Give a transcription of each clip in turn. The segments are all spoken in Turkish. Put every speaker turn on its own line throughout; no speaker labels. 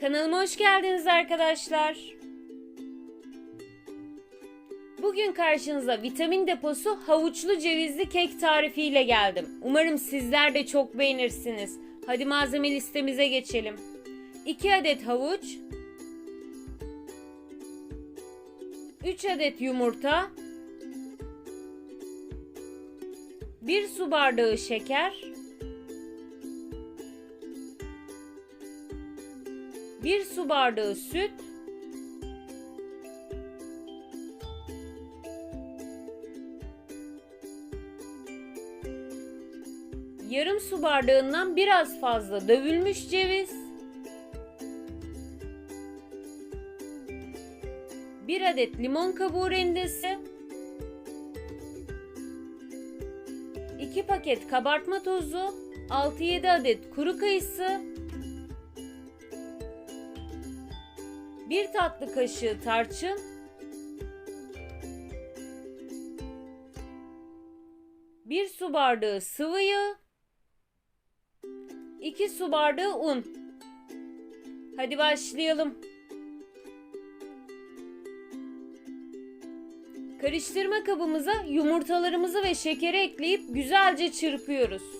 Kanalıma hoş geldiniz arkadaşlar. Bugün karşınıza vitamin deposu havuçlu cevizli kek tarifiyle geldim. Umarım sizler de çok beğenirsiniz. Hadi malzeme listemize geçelim. 2 adet havuç, 3 adet yumurta, 1 su bardağı şeker, 1 su bardağı süt, yarım su bardağından biraz fazla dövülmüş ceviz, 1 adet limon kabuğu rendesi, 2 paket kabartma tozu, 6-7 adet kuru kayısı, 1 tatlı kaşığı tarçın, 1 su bardağı sıvı yağ, 2 su bardağı un. Hadi başlayalım. Karıştırma kabımıza yumurtalarımızı ve şekeri ekleyip güzelce çırpıyoruz.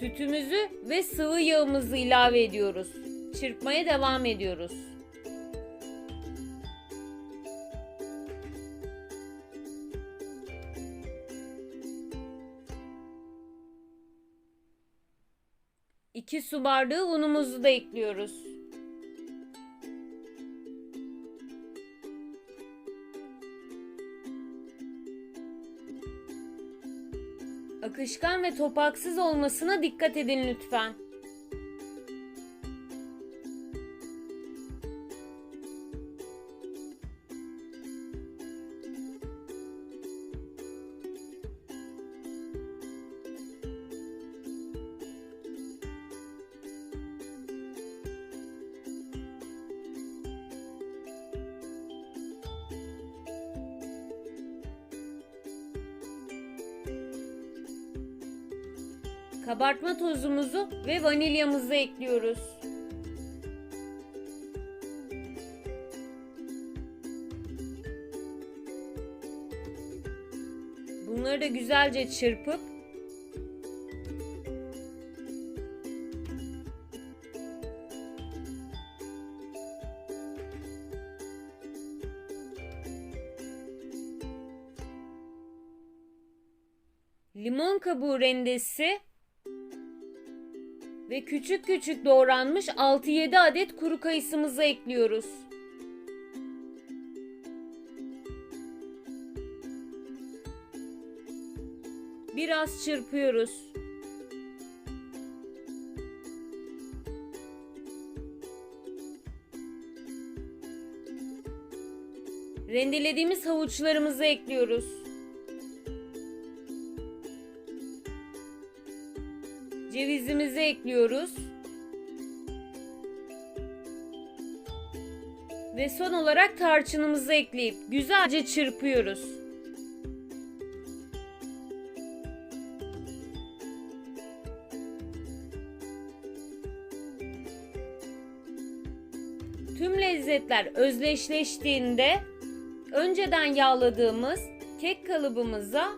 Sütümüzü ve sıvı yağımızı ilave ediyoruz. Çırpmaya devam ediyoruz. İki su bardağı unumuzu da ekliyoruz. Akışkan ve topaksız olmasına dikkat edin lütfen. Kabartma tozumuzu ve vanilyamızı ekliyoruz. Bunları da güzelce çırpıp limon kabuğu rendesi ve küçük küçük doğranmış 6-7 adet kuru kayısımızı ekliyoruz. Biraz çırpıyoruz. Rendelediğimiz havuçlarımızı ekliyoruz. Cevizimizi ekliyoruz. Ve son olarak tarçınımızı ekleyip güzelce çırpıyoruz. Tüm lezzetler özdeşleştiğinde önceden yağladığımız kek kalıbımıza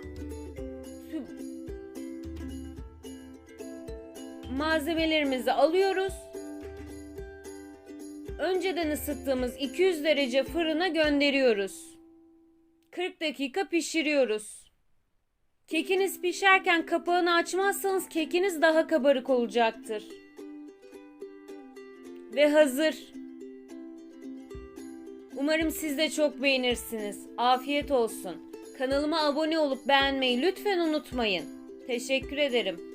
malzemelerimizi alıyoruz. Önceden ısıttığımız 200 derece fırına gönderiyoruz. 40 dakika pişiriyoruz. Kekiniz pişerken kapağını açmazsanız kekiniz daha kabarık olacaktır. Ve hazır. Umarım siz de çok beğenirsiniz. Afiyet olsun. Kanalıma abone olup beğenmeyi lütfen unutmayın. Teşekkür ederim.